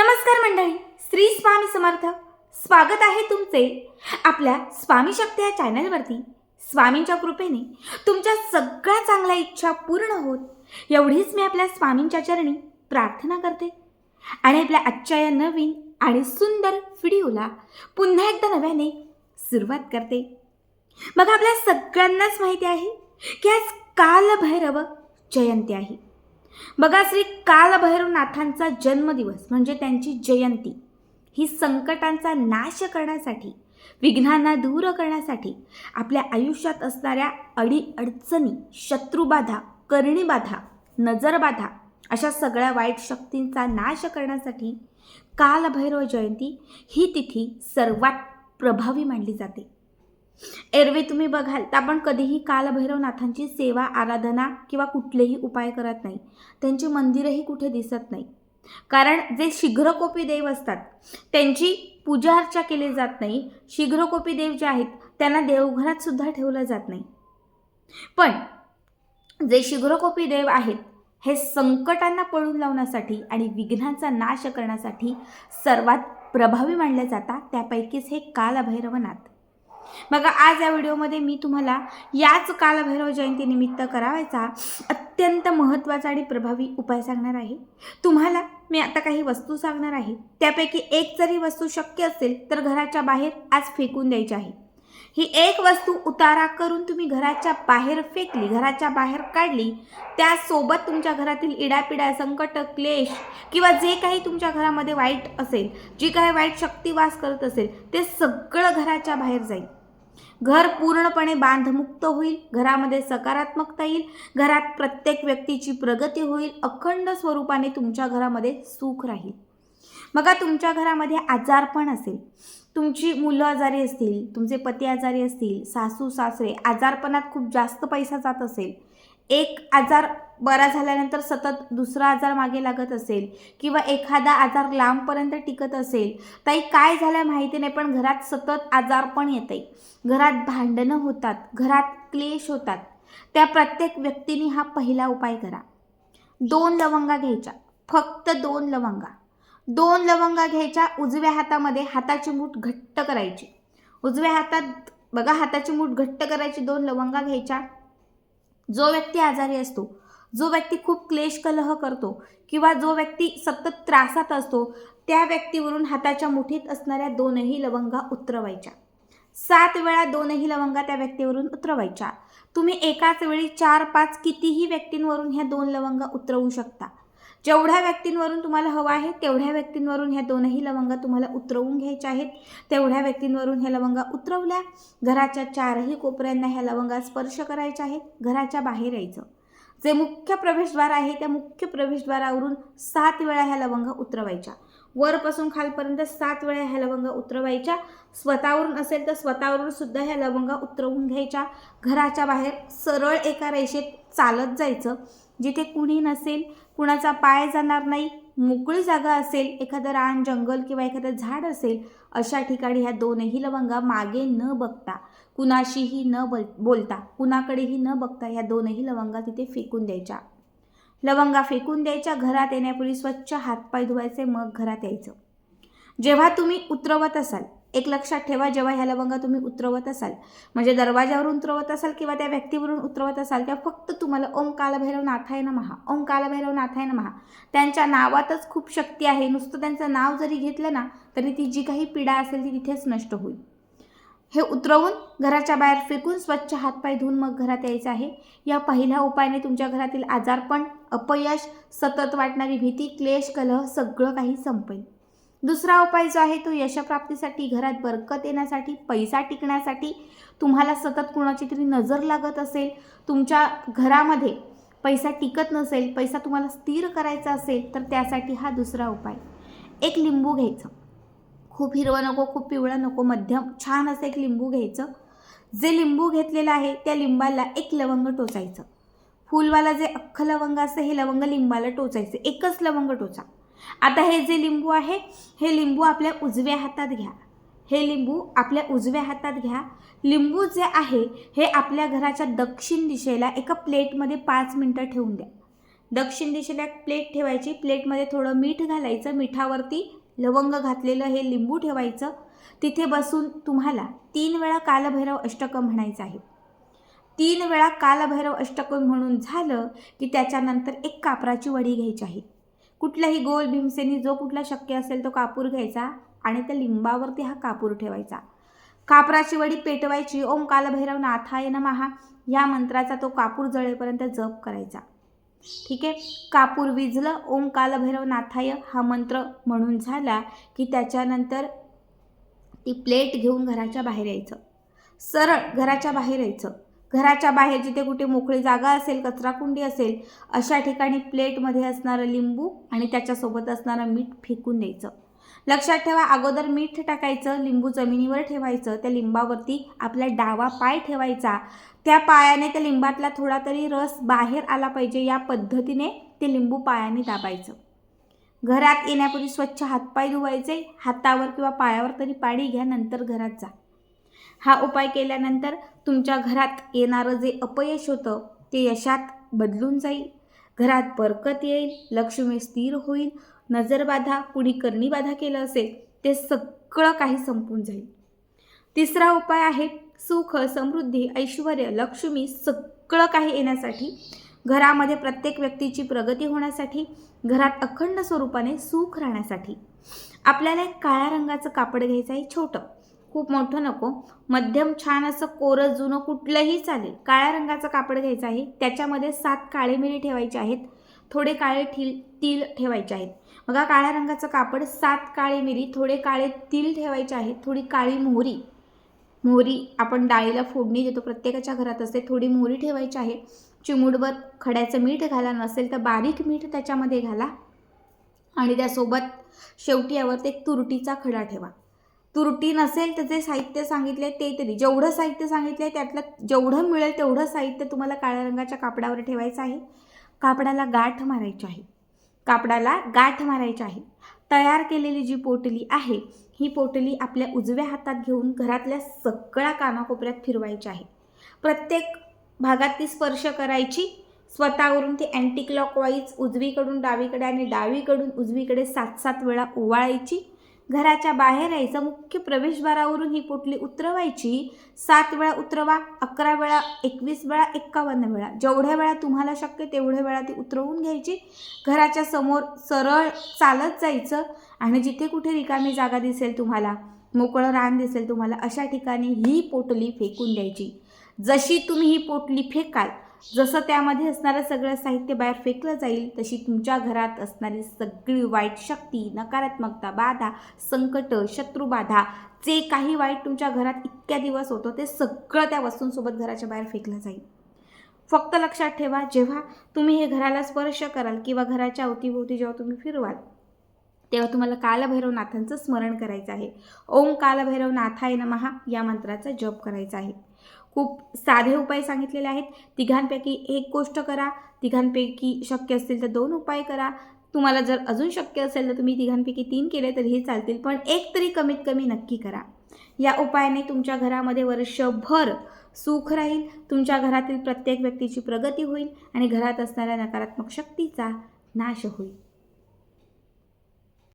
नमस्कार मंडळी श्री स्वामी समर्थ. स्वागत आहे तुमचे आपल्या स्वामी शक्ती या चॅनलवरती. स्वामींच्या कृपेने तुमच्या सगळ्या चांगल्या इच्छा पूर्ण होत. एवढीच मी आपल्या स्वामींच्या चरणी प्रार्थना करते. आणि आपल्या आजच्या या नवीन आणि सुंदर व्हिडिओला पुन्हा एकदा नव्याने सुरुवात करते. मग आपल्या सगळ्यांनाच माहिती आहे की आज कालभैरव जयंती आहे. बघा श्री कालभैरवनाथांचा जन्मदिवस म्हणजे त्यांची जयंती. ही संकटांचा नाश करण्यासाठी विघ्नांना दूर करण्यासाठी आपल्या आयुष्यात असणाऱ्या अडी अडचणी शत्रुबाधा करणीबाधा नजरबाधा अशा सगळ्या वाईट शक्तींचा नाश करण्यासाठी कालभैरव जयंती ही तिथी सर्वात प्रभावी मानली जाते. एरवी तुम्ही बघाल तर आपण कधीही कालभैरवनाथांची सेवा आराधना किंवा कुठलेही उपाय करत नाही. त्यांची मंदिरही कुठे दिसत नाही. कारण जे शीघ्रकोपी देव असतात त्यांची पूजा अर्चा केली जात नाही. शीघ्रकोपी देव जे आहेत त्यांना देवघरात सुद्धा ठेवलं जात नाही. पण जे शीघ्रकोपी देव आहेत हे संकटांना पळून लावण्यासाठी आणि विघ्नांचा नाश करण्यासाठी सर्वात प्रभावी मानले जातात त्यापैकीच हे कालभैरवनाथ. बघा आज या व्हिडिओमध्ये मी तुम्हाला याच कालभैरव जयंतीनिमित्त करावायचा अत्यंत महत्त्वाचा आणि प्रभावी उपाय सांगणार आहे. तुम्हाला मी आता काही वस्तू सांगणार आहे. त्यापैकी एक जरी वस्तू शक्य असेल तर घराच्या बाहेर आज फेकून द्यायची आहे. ही एक वस्तू उतारा करून तुम्ही घराच्या बाहेर फेकली घराच्या बाहेर काढली त्यासोबत तुमच्या घरातील इडापिडा संकट क्लेश किंवा जे काही तुमच्या घरामध्ये वाईट असेल जी काही वाईट शक्ती वास करत असेल ते सगळं घराच्या बाहेर जाईल. घर पूर्णपणे बांधमुक्त होईल घरामध्ये सकारात्मकता येईल घरात प्रत्येक व्यक्तीची प्रगती होईल अखंड स्वरूपाने तुमच्या घरामध्ये सुख राहील. बघा तुमच्या घरामध्ये आजारपण असेल. तुमची मुलं आजारी असतील तुमचे पती आजारी असतील सासू सासरे आजारपणात खूप जास्त पैसा जात असेल एक आजार बरा झाल्यानंतर सतत दुसरा आजार मागे लागत असेल किंवा एखादा आजार लांबपर्यंत टिकत असेल ताई काय झालं माहिती नाही पण घरात सतत आजार पण येत येते घरात भांडणं होतात घरात क्लेश होतात. त्या प्रत्येक व्यक्तीने हा पहिला उपाय करा. दोन लवंगा घ्यायच्या फक्त दोन लवंगा. दोन लवंगा घ्यायच्या उजव्या हातामध्ये हाताची मूठ घट्ट करायची. उजव्या हातात बघा हाताची मूठ घट्ट करायची दोन लवंगा घ्यायच्या. जो व्यक्ती आजारी असतो जो व्यक्ती खूप क्लेश कलह करतो किंवा जो व्यक्ती सतत त्रासात असतो त्या व्यक्तीवरून हाताच्या मुठीत असणाऱ्या दोनही लवंगा उतरवायच्या. सात वेळा दोनही लवंगा त्या व्यक्तीवरून उतरवायच्या. तुम्ही एकाच वेळी चार पाच कितीही व्यक्तींवरून ह्या दोन लवंगा उतरवू शकता. जेवढ्या व्यक्तींवरून तुम्हाला हवं आहे तेवढ्या व्यक्तींवरून ह्या दोनही लवंगा तुम्हाला उतरवून घ्यायच्या आहेत. तेवढ्या व्यक्तींवरून ह्या लवंगा उतरवल्या घराच्या चारही कोपऱ्यांना ह्या लवंगा स्पर्श करायच्या आहेत घराच्या बाहेर यायचं. जे मुख्य प्रवेशद्वार आहे त्या मुख्य प्रवेशद्वारावरून सात वेळा ह्या लवंगा उतरवायच्या. वरपासून खालपर्यंत सात वेळा ह्या लवंगा उतरवायच्या. स्वतःवरून असेल तर स्वतःवरून सुद्धा ह्या लवंगा उतरवून घ्यायच्या. घराच्या बाहेर सरळ एका रेषेत चालत जायचं. जिथे कुणी नसेल कुणाचा पाय जाणार नाही मोकळी जागा असेल एखादं रान जंगल किंवा एखादं झाड असेल अशा ठिकाणी ह्या दोनही लवंगा मागे न बघता कुणाशीही न बोल बोलता कुणाकडेही न बघता ह्या दोनही लवंगा तिथे फेकून द्यायच्या. लवंगा फेकून द्यायच्या घरात येण्यापूर्वी स्वच्छ हातपाय धुवायचे मग घरात यायचं. जेव्हा तुम्ही उतरवत असाल एक लक्षात ठेवा जेव्हा ह्या लवंगा तुम्ही उतरवत असाल. म्हणजे दरवाजावरून उतरवत असाल किंवा त्या व्यक्तीवरून उतरवत असाल तेव्हा फक्त तुम्हाला ओम कालभैरव नाथाय महा ओम कालभैरव नाथाय महा त्यांच्या नावातच खूप शक्ती आहे. नुसतं त्यांचं नाव जरी घेतलं ना तरी ती जी काही पीडा असेल ती तिथेच नष्ट होईल. हे उतरवून घराच्या बाहेर फेकून स्वच्छ हातपाय धुवून मग घरात यायचं आहे. या पहिल्या उपायाने तुमच्या घरातील आजारपण अपयश सतत वाटणारी भीती क्लेश कलह सगळं काही संपेल. दुसरा उपाय जो आहे तो यशप्राप्तीसाठी घरात बरकत येण्यासाठी पैसा टिकण्यासाठी तुम्हाला सतत कुणाची तरी नजर लागत असेल तुमच्या घरामध्ये पैसा टिकत नसेल पैसा तुम्हाला स्थिर करायचा असेल तर त्यासाठी हा दुसरा उपाय. एक लिंबू घ्यायचं. खूप हिरवं नको खूप पिवळं नको मध्यम छान असं एक लिंबू घ्यायचं. जे लिंबू घेतलेलं आहे त्या लिंबाला एक लवंग टोचायचं. फुलवाला जे अख्खं लवंग असतं हे लवंग लिंबाला टोचायचं. एकच लवंग टोचा. आता हे जे लिंबू आहे हे लिंबू आपल्या उजव्या हातात घ्या. हे लिंबू आपल्या उजव्या हातात घ्या. लिंबू जे आहे हे आपल्या घराच्या दक्षिण दिशेला एका प्लेटमध्ये पाच मिनटं ठेवून द्या. दक्षिण दिशेला एक प्लेट ठेवायची. प्लेटमध्ये थोडं मीठ घालायचं. मिठावरती लवंग घातलेलं हे लिंबू ठेवायचं. तिथे बसून तुम्हाला तीन वेळा कालभैरव अष्टकं म्हणायचं आहे. तीन वेळा कालभैरव अष्टकं म्हणून झालं की त्याच्यानंतर एक कापराची वडी घ्यायची आहे. कुठलाही गोल भीमसेनी जो कुठला शक्य असेल तो कापूर घ्यायचा आणि त्या लिंबावरती हा कापूर ठेवायचा. कापराची वडी पेटवायची ओम कालभैरव नाथाय नमहा या मंत्राचा तो कापूर जळेपर्यंत जप करायचा. ठीक आहे? कापूर विजलं ओम कालभैरव नाथाय हा मंत्र म्हणून झाला की त्याच्यानंतर ती प्लेट घेऊन घराच्या बाहेर यायचं. सरळ घराच्या बाहेर यायचं. घराच्या बाहेर जिथे कुठे मोकळी जागा असेल कचराकुंडी असेल अशा ठिकाणी प्लेटमध्ये असणारं लिंबू आणि त्याच्यासोबत असणारं मीठ फेकून द्यायचं. लक्षात ठेवा अगोदर मीठ टाकायचं लिंबू जमिनीवर ठेवायचं त्या लिंबावरती आपला डावा पाय ठेवायचा. त्या पायाने त्या लिंबातला थोडा तरी रस बाहेर आला पाहिजे या पद्धतीने ते लिंबू पायाने दाबायचं. घरात येण्यापूर्वी स्वच्छ हातपाय धुवायचे हातावर किंवा पायावर तरी पाणी घ्या नंतर घरात जा. हा उपाय केल्यानंतर तुमच्या घरात येणारं जे अपयश होतं ते यशात बदलून जाईल. घरात बरकत येईल लक्ष्मी स्थिर होईल नजरबाधा कुणी करणीबाधा केलं असेल ते सगळं काही संपून जाईल. तिसरा उपाय आहे सुख समृद्धी ऐश्वर लक्ष्मी सगळं काही येण्यासाठी. घरामध्ये प्रत्येक व्यक्तीची प्रगती होण्यासाठी घरात अखंड स्वरूपाने सुख राहण्यासाठी. आपल्याला एक काळ्या रंगाचं कापड घ्यायचं आहे छोटं. खूप मोठं नको. मध्यम छान असं कोरं जुनं कुठलंही चालेल. काळ्या रंगाचं कापड घ्यायचं आहे. त्याच्यामध्ये सात काळे मिरी ठेवायचे आहेत. थोडे काळे ठिल तिल ठेवायचे आहेत. बघा काळ्या रंगाचं कापड सात काळे मिरी थोडे काळे तिल ठेवायचे आहेत. थोडी काळी मोहरी. मोहरी आपण डाळीला फोडणी देतो. प्रत्येकाच्या घरात असते. थोडी मोहरी ठेवायची आहे. चिमूडभर खड्याचं मीठ घाला. नसेल तर बारीक मीठ त्याच्यामध्ये घाला. आणि त्यासोबत शेवटी यावरती एक तुरटीचा खडा ठेवा. तुरटी नसेल तर जे साहित्य सांगितले ते तरी. जेवढं साहित्य सांगितलं आहे त्यातलं जेवढं मिळेल तेवढं साहित्य तुम्हाला काळ्या रंगाच्या कापडावर ठेवायचं आहे. कापडाला गाठ मारायची आहे. कापडाला गाठ मारायची आहे. तयार केलेली जी पोटली आहे ही पोटली आपल्या उजव्या हातात घेऊन घरातल्या सगळ्या कानाकोपऱ्यात फिरवायची आहे. प्रत्येक भागात ती स्पर्श करायची. स्वतःवरून ती अँटी क्लॉकवाईज उजवीकडून डावीकडे आणि डावीकडून उजवीकडे सात सात वेळा ओवाळायची. घराच्या बाहेर यायचं. मुख्य प्रवेशद्वारावरून ही पोटली उतरवायची. सात वेळा उतरवा अकरा वेळा एकवीस वेळा एक्कावन्न वेळा. जेवढ्या वेळा तुम्हाला शक्य तेवढ्या वेळा ती उतरवून घ्यायची. घराच्या समोर सरळ चालत जायचं आणि जिथे कुठे रिकामी जागा दिसेल तुम्हाला मोकळं रान दिसेल तुम्हाला अशा ठिकाणी ही पोटली फेकून द्यायची. जशी तुम्ही ही पोटली फेकाल जसं त्यामध्ये असणारं सगळं साहित्य बाहेर फेकलं जाईल तशी तुमच्या घरात असणारी सगळी वाईट शक्ती नकारात्मकता बाधा संकट शत्रुबाधा जे काही वाईट तुमच्या घरात इतक्या दिवस होतं ते सगळं त्या वस्तूंसोबत घराच्या बाहेर फेकलं जाईल. फक्त लक्षात ठेवा जेव्हा तुम्ही हे घराला स्पर्श कराल किंवा घराच्या अवतीभोवती जेव्हा तुम्ही फिरवाल तेव्हा तुम्हाला कालभैरवनाथांचं स्मरण करायचं आहे. ओम कालभैरव नाथाय नमहा या मंत्राचा जप करायचा आहे. खूप साधे उपाय सांगितलेले आहेत. तिघांपैकी एक गोष्ट करा. तिघांपैकी शक्य असतील तर दोन उपाय करा. तुम्हाला जर अजून शक्य असेल तर तुम्ही तिघांपैकी तीन केले तरीही चालतील पण एक तरी कमीत कमी नक्की करा. या उपायाने तुमच्या घरामध्ये वर्षभर सुख राहील तुमच्या घरातील प्रत्येक व्यक्तीची प्रगती होईल आणि घरात असणाऱ्या नकारात्मक शक्तीचा नाश होईल.